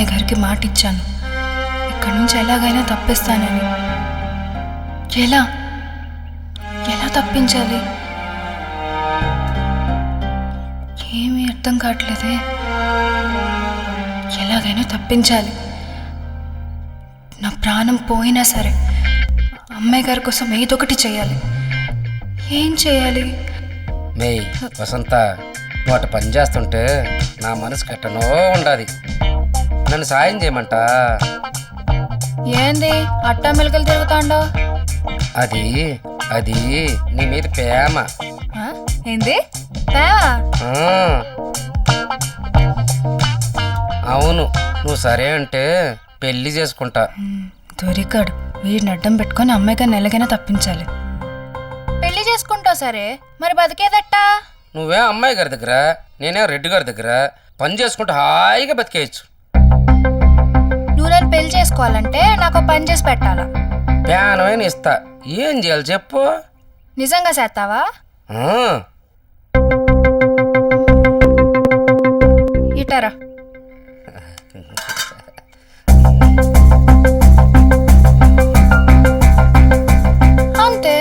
అమ్మాయి గారికి మాట ఇచ్చాను ఇక్కడి నుంచి ఎలాగైనా తప్పిస్తానని. ఎలా? ఎలా తప్పించాలి? ఏమీ అర్థం కావట్లేదే. ఎలాగైనా తప్పించాలి. నా ప్రాణం పోయినా సరే అమ్మాయి గారి కోసం ఏదొకటి చేయాలి. ఏం చేయాలి? మే వసంత నువ్వు పని చేస్తుంటే నా మనసు కట్టనో ఉండాలి నన్ను సాయం చేయమంట? ఏంది? అట్టా మెలకలు తిరుగుతాండో? అది అది నీ మీద ప్రేమ. ఏంది. అవును నువ్వు సరే అంటే పెళ్ళి చేసుకుంటా. దొరికాడు. వీడిని అడ్డం పెట్టుకొని అమ్మాయి గారిని ఎలాగైనా తప్పించాలి. పెళ్ళి చేసుకుంటావు సరే మరి బతికేదట్టా? నువ్వే అమ్మాయి గారి దగ్గర నేనే రెడ్డి గారి దగ్గర పని చేసుకుంటూ హాయిగా బతికేయచ్చు. నువ్వు నన్ను పెళ్ళి చేసుకోవాలంటే నాకు పని చేసి పెట్టాలా? ప్యానమైన ఇస్తా. ఏం చేయాలి చెప్పు. నిజంగా చేస్తావా. ఇటారా. అంతే.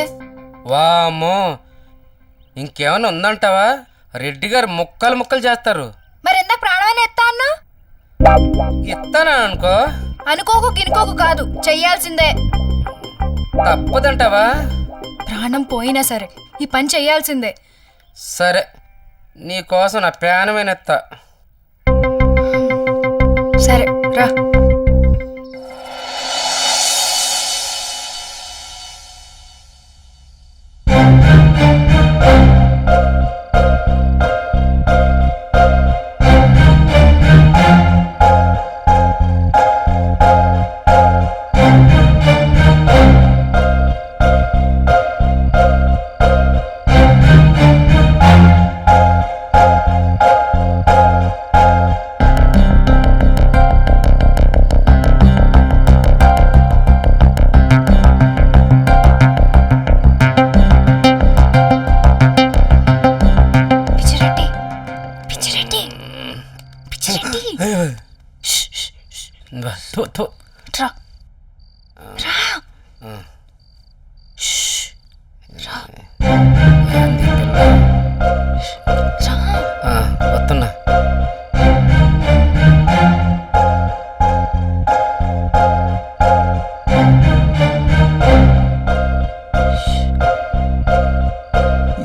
వామ్మో. ఇంకేమైనా ఉందంటావా? రెడ్డి గారు ముక్కలు ముక్కలు చేస్తారు మరి ఎందుకు ప్రాణమైన ఎత్తా అన్నా ఇస్తానా అనుకో అనుకోకు గినుకోకు కాదు. చెయ్యాల్సిందే. తప్పదంటావా? ప్రాణం పోయినా సరే ఈ పని చెయ్యాల్సిందే. సరే నీ కోసం నా ప్యానమైన ఎత్తా సరే రా. థు, థు. రా. ఏంది ఈ పిల్ల? రా. ఆ, వస్తున్నా.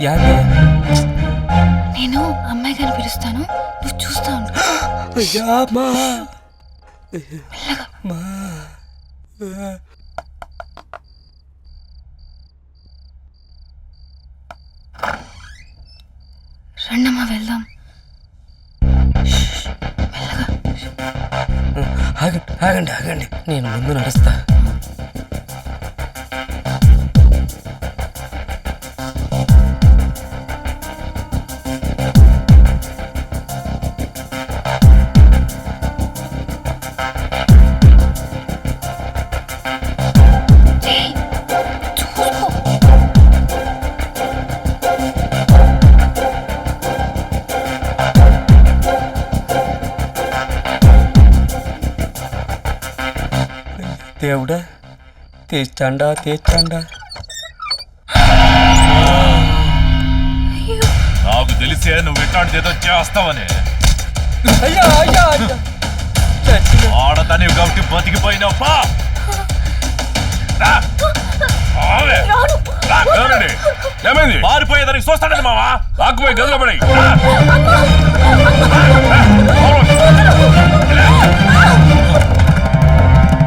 యాదే నేను అమ్మాయి గారిని పిలుస్తాను. నువ్వు చూస్తా ఉండు రండమ్మా వెళ్దాం. ఆగండి ఆగండి ఆగండి. నేను ముందు నడుస్తా. దేవుడా తీర్చండా తీర్చండా. నాకు తెలిసే నువ్వు ఇట్లాంటిది ఏదో చేస్తావని. అయ్యా అయ్యా అయ్యా. ఆడదానివి కాబట్టి బతికిపోయినావు రా. ఏమైంది? పారిపోయేదానికి చూస్తాడండి మావా. లాక్కుపోయి గదిలో పడి